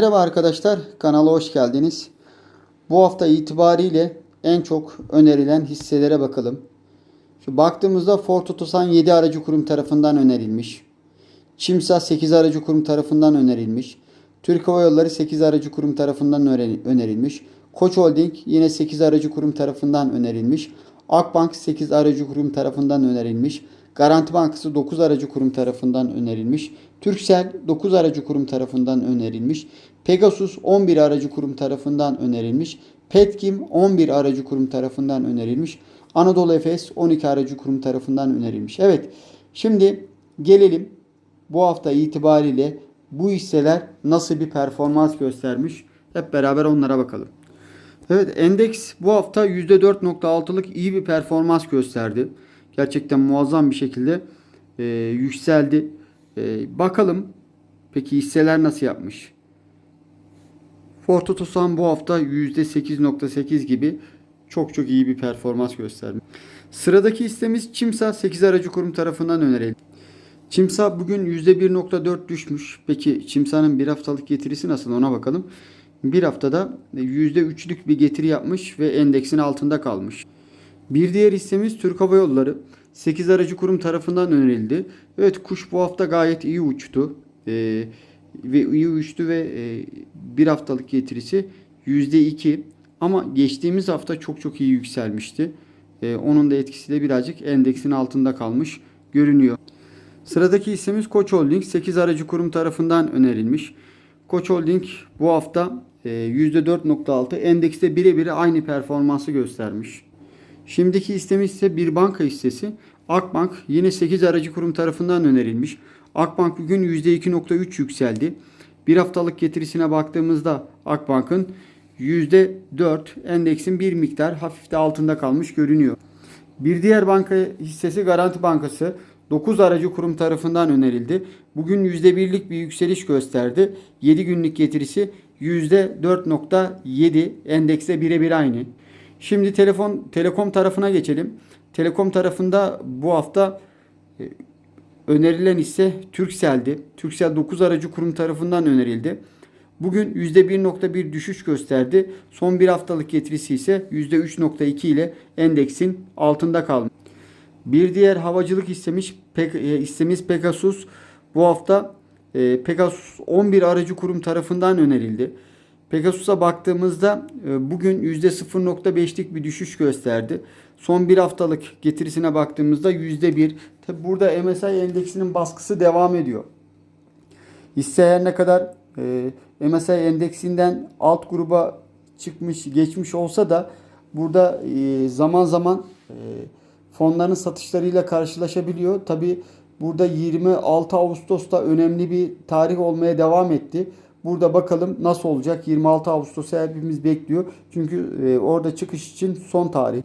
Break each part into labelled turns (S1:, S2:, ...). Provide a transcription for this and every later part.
S1: Merhaba arkadaşlar, kanala hoş geldiniz. Bu hafta itibariyle en çok önerilen hisselere bakalım. Şu baktığımızda Ford Otosan 7 aracı kurum tarafından önerilmiş. Çimsa 8 aracı kurum tarafından önerilmiş. Türk Hava Yolları 8 aracı kurum tarafından öne- önerilmiş. Koç Holding yine 8 aracı kurum tarafından önerilmiş. Akbank 8 aracı kurum tarafından önerilmiş. Garanti Bankası 9 aracı kurum tarafından önerilmiş. Türksel 9 aracı kurum tarafından önerilmiş. Pegasus 11 aracı kurum tarafından önerilmiş. Petkim 11 aracı kurum tarafından önerilmiş. Anadolu Efes 12 aracı kurum tarafından önerilmiş. Evet şimdi gelelim bu hafta itibariyle bu hisseler nasıl bir performans göstermiş hep beraber onlara bakalım. Evet endeks bu hafta %4.6'lık iyi bir performans gösterdi. Gerçekten muazzam bir şekilde e, yükseldi. E, bakalım peki hisseler nasıl yapmış? Ford Otosan bu hafta %8.8 gibi çok çok iyi bir performans gösterdi. Sıradaki hissemiz Çimsa 8 aracı kurum tarafından önerildi. Çimsa bugün %1.4 düşmüş. Peki Çimsa'nın bir haftalık getirisi nasıl ona bakalım. Bir haftada %3'lük bir getiri yapmış ve endeksin altında kalmış. Bir diğer hissemiz Türk Hava Yolları. 8 aracı kurum tarafından önerildi. Evet kuş bu hafta gayet iyi uçtu. Ee, ve iyi uçtu ve e, bir haftalık getirisi %2. Ama geçtiğimiz hafta çok çok iyi yükselmişti. Ee, onun da etkisiyle birazcık endeksin altında kalmış görünüyor. Sıradaki hissemiz Koç Holding 8 aracı kurum tarafından önerilmiş. Koç Holding bu hafta e, %4.6 endekste birebir aynı performansı göstermiş. Şimdiki hissemiz ise bir banka hissesi. Akbank yine 8 aracı kurum tarafından önerilmiş. Akbank bugün %2.3 yükseldi. Bir haftalık getirisine baktığımızda Akbank'ın %4 endeksin bir miktar hafif de altında kalmış görünüyor. Bir diğer banka hissesi Garanti Bankası 9 aracı kurum tarafından önerildi. Bugün %1'lik bir yükseliş gösterdi. 7 günlük getirisi %4.7 endekse birebir aynı. Şimdi telefon telekom tarafına geçelim. Telekom tarafında bu hafta e, önerilen ise Turkcell'di. Turkcell 9 aracı kurum tarafından önerildi. Bugün %1.1 düşüş gösterdi. Son bir haftalık getirisi ise %3.2 ile endeksin altında kalmış. Bir diğer havacılık istemiş Pe- hissemiz Pegasus bu hafta e, Pegasus 11 aracı kurum tarafından önerildi. Pegasus'a baktığımızda e, bugün %0.5'lik bir düşüş gösterdi. Son bir haftalık getirisine baktığımızda %1. Tabi burada MSI endeksinin baskısı devam ediyor. Hisse her ne kadar e, MSI endeksinden alt gruba çıkmış, geçmiş olsa da burada e, zaman zaman e, fonların satışlarıyla karşılaşabiliyor. Tabi burada 26 Ağustos'ta önemli bir tarih olmaya devam etti. Burada bakalım nasıl olacak. 26 Ağustos'u hepimiz bekliyor. Çünkü e, orada çıkış için son tarih.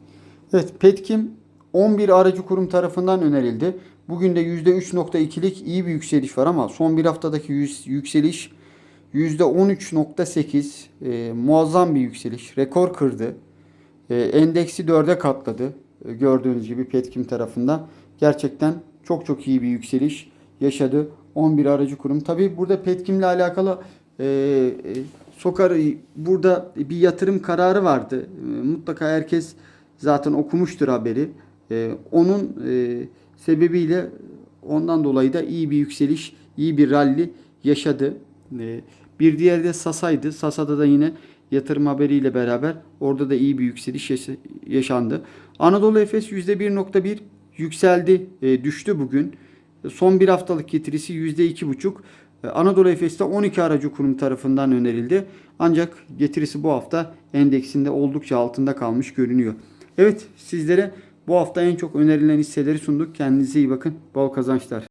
S1: Evet Petkim 11 aracı kurum tarafından önerildi. Bugün de %3.2'lik iyi bir yükseliş var ama son bir haftadaki yükseliş %13.8 e, muazzam bir yükseliş. Rekor kırdı. E, endeksi 4'e katladı. E, gördüğünüz gibi Petkim tarafında. Gerçekten çok çok iyi bir yükseliş yaşadı. 11 aracı kurum. Tabi burada Petkim'le alakalı e, e, Sokar burada bir yatırım kararı vardı. E, mutlaka herkes zaten okumuştur haberi. E, onun e, sebebiyle ondan dolayı da iyi bir yükseliş, iyi bir rally yaşadı. E, bir diğeri de Sasa'ydı. Sasa'da da yine yatırım haberiyle beraber orada da iyi bir yükseliş yaşa- yaşandı. Anadolu Efes %1.1 yükseldi, e, düştü bugün. Son bir haftalık getirisi %2.5. E, Anadolu Efes'te 12 aracı kurum tarafından önerildi. Ancak getirisi bu hafta endeksinde oldukça altında kalmış görünüyor. Evet sizlere bu hafta en çok önerilen hisseleri sunduk. Kendinize iyi bakın. Bol kazançlar.